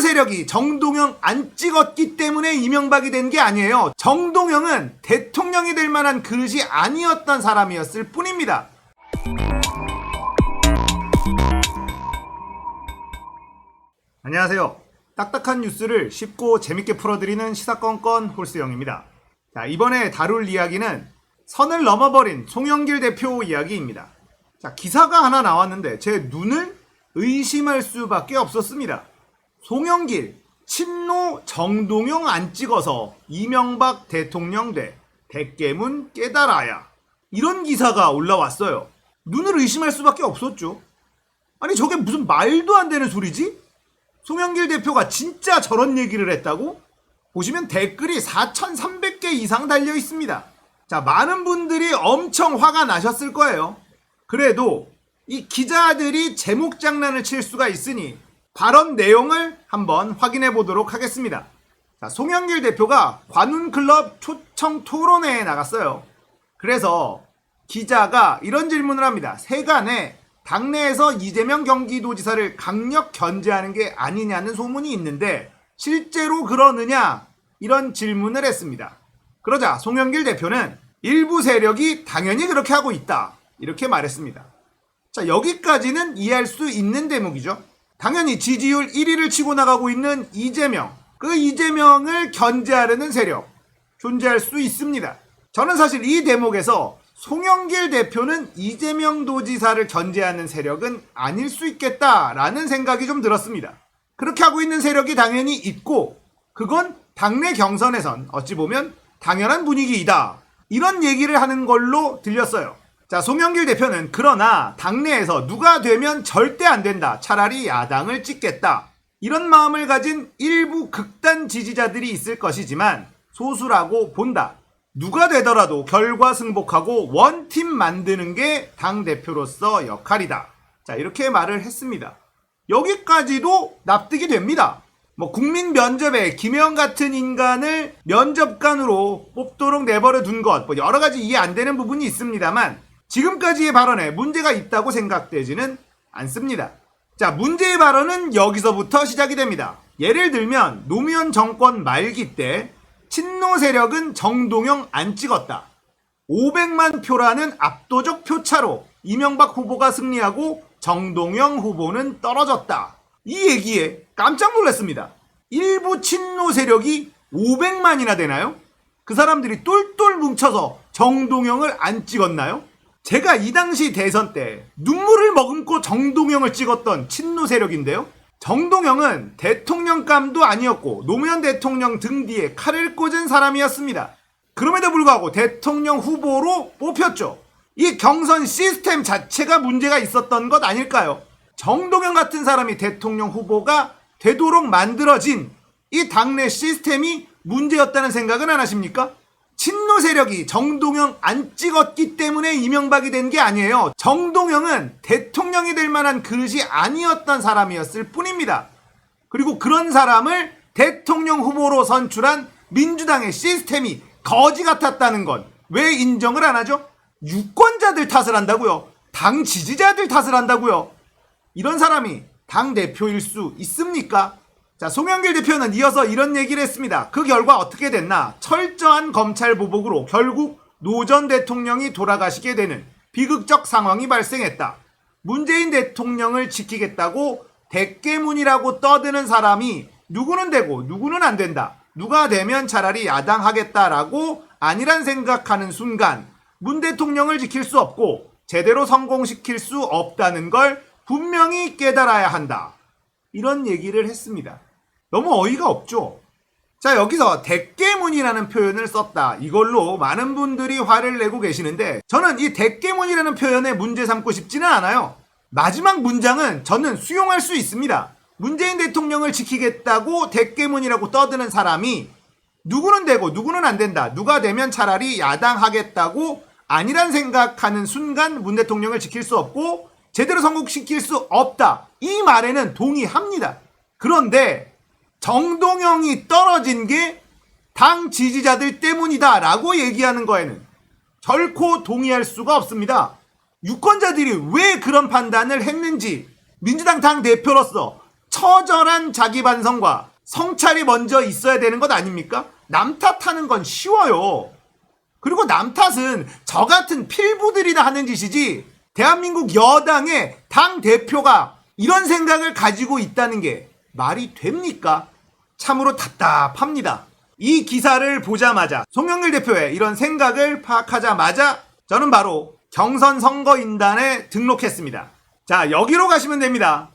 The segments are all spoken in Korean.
세력이 정동영 안 찍었기 때문에 이명박이 된 게 아니에요. 정동영은 대통령이 될 만한 그릇이 아니었던 사람이었을 뿐입니다. 안녕하세요. 딱딱한 뉴스를 쉽고 재밌게 풀어드리는 시사건건 홀스영입니다. 자, 이번에 다룰 이야기는 선을 넘어버린 송영길 대표 이야기입니다. 자, 기사가 하나 나왔는데 제 눈을 의심할 수밖에 없었습니다. 송영길, 친노 정동영 안 찍어서 이명박 대통령 돼 대깨문 깨달아야. 이런 기사가 올라왔어요. 눈을 의심할 수밖에 없었죠. 아니, 저게 무슨 말도 안 되는 소리지? 송영길 대표가 진짜 저런 얘기를 했다고? 보시면 댓글이 4,300개 이상 달려 있습니다. 자, 많은 분들이 엄청 화가 나셨을 거예요. 그래도 이 기자들이 제목 장난을 칠 수가 있으니 발언 내용을 한번 확인해 보도록 하겠습니다. 자, 송영길 대표가 관훈클럽 초청 토론회에 나갔어요. 그래서 기자가 이런 질문을 합니다. 세간에 당내에서 이재명 경기도지사를 강력 견제하는 게 아니냐는 소문이 있는데 실제로 그러느냐? 이런 질문을 했습니다. 그러자 송영길 대표는 일부 세력이 당연히 그렇게 하고 있다. 이렇게 말했습니다. 자, 여기까지는 이해할 수 있는 대목이죠. 당연히 지지율 1위를 치고 나가고 있는 이재명, 그 이재명을 견제하려는 세력, 존재할 수 있습니다. 저는 사실 이 대목에서 송영길 대표는 이재명 도지사를 견제하는 세력은 아닐 수 있겠다라는 생각이 좀 들었습니다. 그렇게 하고 있는 세력이 당연히 있고, 그건 당내 경선에선 어찌 보면 당연한 분위기이다. 이런 얘기를 하는 걸로 들렸어요. 자, 송영길 대표는 그러나 당내에서 누가 되면 절대 안 된다. 차라리 야당을 찍겠다. 이런 마음을 가진 일부 극단 지지자들이 있을 것이지만 소수라고 본다. 누가 되더라도 결과 승복하고 원팀 만드는 게 당대표로서 역할이다. 자, 이렇게 말을 했습니다. 여기까지도 납득이 됩니다. 뭐 국민 면접에 김영 같은 인간을 면접관으로 뽑도록 내버려 둔 것, 뭐 여러 가지 이해 안 되는 부분이 있습니다만 지금까지의 발언에 문제가 있다고 생각되지는 않습니다. 자, 문제의 발언은 여기서부터 시작이 됩니다. 예를 들면 노무현 정권 말기 때 친노 세력은 정동영 안 찍었다. 500만 표라는 압도적 표차로 이명박 후보가 승리하고 정동영 후보는 떨어졌다. 이 얘기에 깜짝 놀랐습니다. 일부 친노 세력이 500만이나 되나요? 그 사람들이 똘똘 뭉쳐서 정동영을 안 찍었나요? 제가 이 당시 대선 때 눈물을 머금고 정동영을 찍었던 친노 세력인데요. 정동영은 대통령감도 아니었고 노무현 대통령 등 뒤에 칼을 꽂은 사람이었습니다. 그럼에도 불구하고 대통령 후보로 뽑혔죠. 이 경선 시스템 자체가 문제가 있었던 것 아닐까요? 정동영 같은 사람이 대통령 후보가 되도록 만들어진 이 당내 시스템이 문제였다는 생각은 안 하십니까? 친노 세력이 정동영 안 찍었기 때문에 이명박이 된 게 아니에요. 정동영은 대통령이 될 만한 그릇이 아니었던 사람이었을 뿐입니다. 그리고 그런 사람을 대통령 후보로 선출한 민주당의 시스템이 거지 같았다는 건 왜 인정을 안 하죠? 유권자들 탓을 한다고요. 당 지지자들 탓을 한다고요. 이런 사람이 당 대표일 수 있습니까? 자, 송영길 대표는 이어서 이런 얘기를 했습니다. 그 결과 어떻게 됐나? 철저한 검찰 보복으로 결국 노 전 대통령이 돌아가시게 되는 비극적 상황이 발생했다. 문재인 대통령을 지키겠다고 대깨문이라고 떠드는 사람이 누구는 되고 누구는 안 된다. 누가 되면 차라리 야당 하겠다라고 아니란 생각하는 순간 문 대통령을 지킬 수 없고 제대로 성공시킬 수 없다는 걸 분명히 깨달아야 한다. 이런 얘기를 했습니다. 너무 어이가 없죠? 자, 여기서 대깨문이라는 표현을 썼다. 이걸로 많은 분들이 화를 내고 계시는데 저는 이 대깨문이라는 표현에 문제 삼고 싶지는 않아요. 마지막 문장은 저는 수용할 수 있습니다. 문재인 대통령을 지키겠다고 대깨문이라고 떠드는 사람이 누구는 되고 누구는 안 된다. 누가 되면 차라리 야당 하겠다고 아니란 생각하는 순간 문 대통령을 지킬 수 없고 제대로 성공시킬 수 없다. 이 말에는 동의합니다. 그런데 정동영이 떨어진 게 당 지지자들 때문이다 라고 얘기하는 거에는 결코 동의할 수가 없습니다. 유권자들이 왜 그런 판단을 했는지 민주당 당 대표로서 처절한 자기 반성과 성찰이 먼저 있어야 되는 것 아닙니까? 남 탓하는 건 쉬워요. 그리고 남 탓은 저 같은 필부들이나 하는 짓이지 대한민국 여당의 당 대표가 이런 생각을 가지고 있다는 게 말이 됩니까? 참으로 답답합니다. 이 기사를 보자마자 송영길 대표의 이런 생각을 파악하자마자 저는 바로 경선 선거인단에 등록했습니다. 자, 여기로 가시면 됩니다.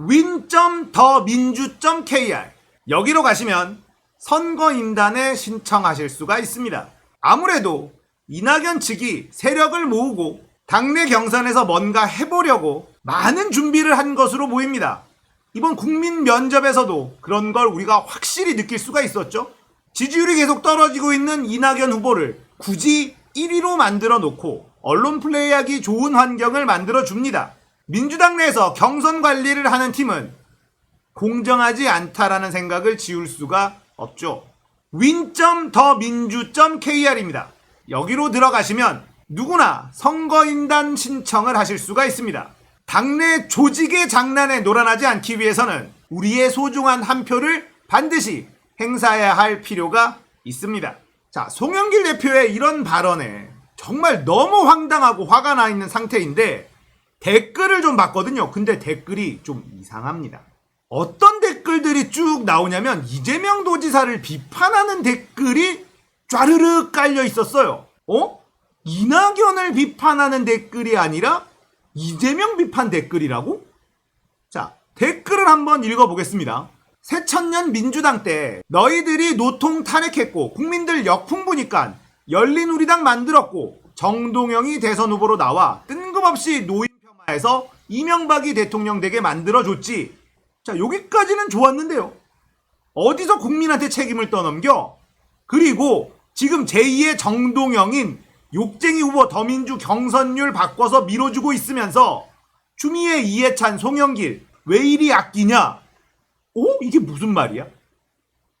win.더민주.kr 여기로 가시면 선거인단에 신청하실 수가 있습니다. 아무래도 이낙연 측이 세력을 모으고 당내 경선에서 뭔가 해보려고 많은 준비를 한 것으로 보입니다. 이번 국민 면접에서도 그런 걸 우리가 확실히 느낄 수가 있었죠. 지지율이 계속 떨어지고 있는 이낙연 후보를 굳이 1위로 만들어 놓고 언론 플레이하기 좋은 환경을 만들어 줍니다. 민주당 내에서 경선 관리를 하는 팀은 공정하지 않다라는 생각을 지울 수가 없죠. win.더민주.kr입니다. 여기로 들어가시면 누구나 선거인단 신청을 하실 수가 있습니다. 당내 조직의 장난에 놀아나지 않기 위해서는 우리의 소중한 한 표를 반드시 행사해야 할 필요가 있습니다. 자, 송영길 대표의 이런 발언에 정말 너무 황당하고 화가 나 있는 상태인데 댓글을 좀 봤거든요. 근데 댓글이 좀 이상합니다. 어떤 댓글들이 쭉 나오냐면 이재명 도지사를 비판하는 댓글이 쫘르르 깔려 있었어요. 어? 이낙연을 비판하는 댓글이 아니라 이재명 비판 댓글이라고? 자, 댓글을 한번 읽어보겠습니다. 새천년 민주당 때 너희들이 노통 탄핵했고 국민들 역풍 부니까 열린우리당 만들었고 정동영이 대선 후보로 나와 뜬금없이 노인 폄하해서 이명박이 대통령 되게 만들어줬지. 자, 여기까지는 좋았는데요. 어디서 국민한테 책임을 떠넘겨? 그리고 지금 제2의 정동영인 욕쟁이 후보 더민주 경선률 바꿔서 밀어주고 있으면서 추미애 이해찬 송영길 왜 이리 아끼냐? 오? 이게 무슨 말이야?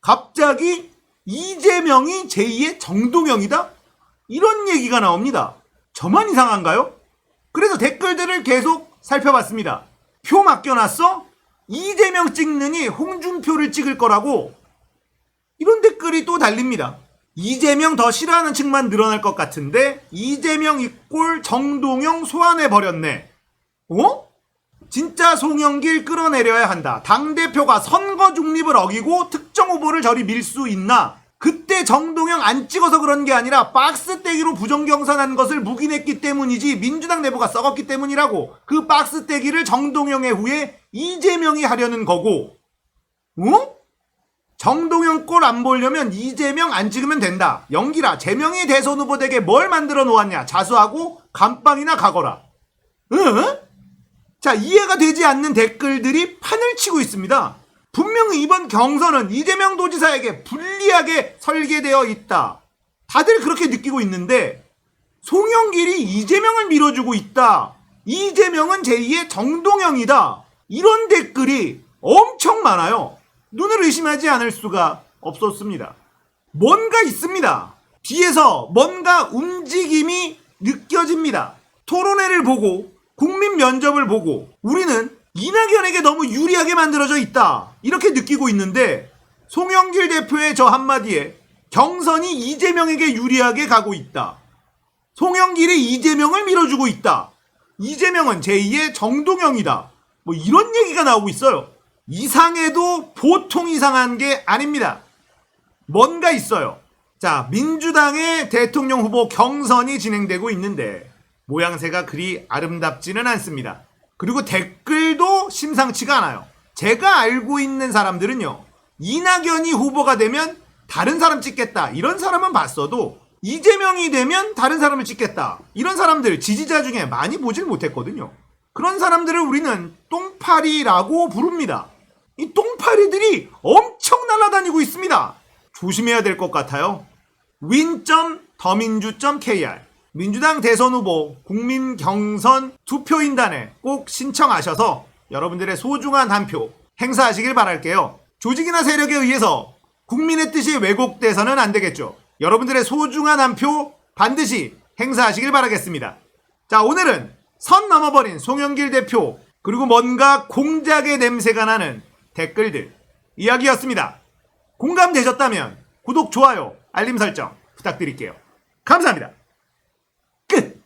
갑자기 이재명이 제2의 정동영이다? 이런 얘기가 나옵니다. 저만 이상한가요? 그래서 댓글들을 계속 살펴봤습니다. 표 맡겨놨어? 이재명 찍느니 홍준표를 찍을 거라고 이런 댓글이 또 달립니다. 이재명 더 싫어하는 층만 늘어날 것 같은데 이재명 이꼴 정동영 소환해 버렸네. 어? 진짜 송영길 끌어내려야 한다. 당대표가 선거 중립을 어기고 특정 후보를 저리 밀 수 있나? 그때 정동영 안 찍어서 그런 게 아니라 박스 떼기로 부정경선한 것을 묵인했기 때문이지 민주당 내부가 썩었기 때문이라고 그 박스 떼기를 정동영의 후에 이재명이 하려는 거고 어? 정동영 꼴 안 보려면 이재명 안 찍으면 된다. 연기라 재명이 대선 후보 되게 뭘 만들어 놓았냐 자수하고 감방이나 가거라. 응? 자 이해가 되지 않는 댓글들이 판을 치고 있습니다. 분명히 이번 경선은 이재명 도지사에게 불리하게 설계되어 있다. 다들 그렇게 느끼고 있는데 송영길이 이재명을 밀어주고 있다. 이재명은 제2의 정동영이다. 이런 댓글이 엄청 많아요. 눈을 의심하지 않을 수가 없었습니다. 뭔가 있습니다. 뒤에서 뭔가 움직임이 느껴집니다. 토론회를 보고 국민 면접을 보고 우리는 이낙연에게 너무 유리하게 만들어져 있다. 이렇게 느끼고 있는데 송영길 대표의 저 한마디에 경선이 이재명에게 유리하게 가고 있다. 송영길이 이재명을 밀어주고 있다. 이재명은 제2의 정동영이다. 뭐 이런 얘기가 나오고 있어요. 이상해도 보통 이상한 게 아닙니다. 뭔가 있어요. 자, 민주당의 대통령 후보 경선이 진행되고 있는데 모양새가 그리 아름답지는 않습니다. 그리고 댓글도 심상치가 않아요. 제가 알고 있는 사람들은요. 이낙연이 후보가 되면 다른 사람 찍겠다. 이런 사람은 봤어도 이재명이 되면 다른 사람을 찍겠다. 이런 사람들 지지자 중에 많이 보질 못했거든요. 그런 사람들을 우리는 똥파리라고 부릅니다. 이 똥파리들이 엄청 날아다니고 있습니다. 조심해야 될 것 같아요. win.더민주.kr 민주당 대선 후보 국민 경선 투표인단에 꼭 신청하셔서 여러분들의 소중한 한 표 행사하시길 바랄게요. 조직이나 세력에 의해서 국민의 뜻이 왜곡돼서는 안 되겠죠. 여러분들의 소중한 한 표 반드시 행사하시길 바라겠습니다. 자, 오늘은 선 넘어버린 송영길 대표 그리고 뭔가 공작의 냄새가 나는 댓글들 이야기였습니다. 공감되셨다면 구독, 좋아요, 알림 설정 부탁드릴게요. 감사합니다. 끝!